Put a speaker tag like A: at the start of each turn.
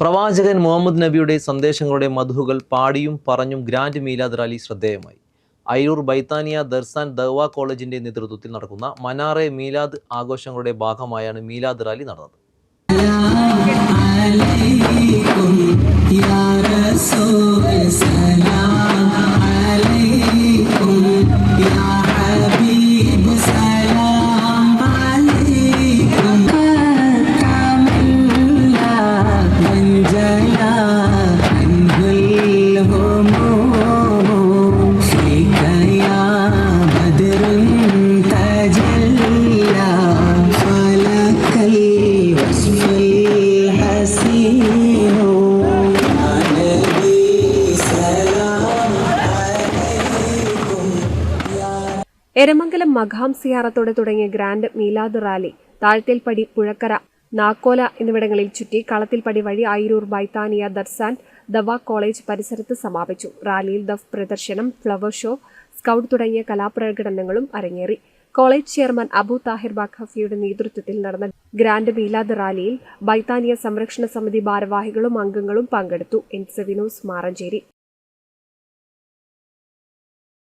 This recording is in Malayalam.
A: പ്രവാചകൻ മുഹമ്മദ് നബിയുടെ സന്ദേശങ്ങളുടെ മധുഹുകൾ പാടിയും പറഞ്ഞും ഗ്രാൻഡ് മീലാദ് റാലി ശ്രദ്ധേയമായി. അയ്യൂർ ബൈത്താനിയ ദർസാൻ ദവ കോളേജിന്റെ നേതൃത്വത്തിൽ നടക്കുന്ന മനാറെ മീലാദ് ആഘോഷങ്ങളുടെ ഭാഗമായാണ് മീലാദ് റാലി നടന്നത്.
B: എരമംഗലം മഖാം സിയാറത്തോടെ തുടങ്ങിയ ഗ്രാൻഡ് മീലാദ് റാലി താഴ്ത്തേൽപ്പടി പുഴക്കര നാക്കോല എന്നിവിടങ്ങളിൽ ചുറ്റി കളത്തിൽപ്പടി വഴി ആയിരൂർ ബൈത്താനിയ ദർസാൻ ദവ കോളേജ് പരിസരത്ത് സമാപിച്ചു. റാലിയിൽ ദഫ് പ്രദർശനം ഫ്ലവർ ഷോ സ്കൗട്ട് തുടങ്ങിയ കലാപ്രകടനങ്ങളും അരങ്ങേറി. കോളേജ് ചെയർമാൻ അബു താഹിർ ബാഖഫിയുടെ നേതൃത്വത്തിൽ നടന്ന ഗ്രാൻഡ് മീലാദ് റാലിയിൽ ബൈത്താനിയ സംരക്ഷണ സമിതി ഭാരവാഹികളും അംഗങ്ങളും പങ്കെടുത്തു. എൻ സെവിനോസ് മാറഞ്ചേരി.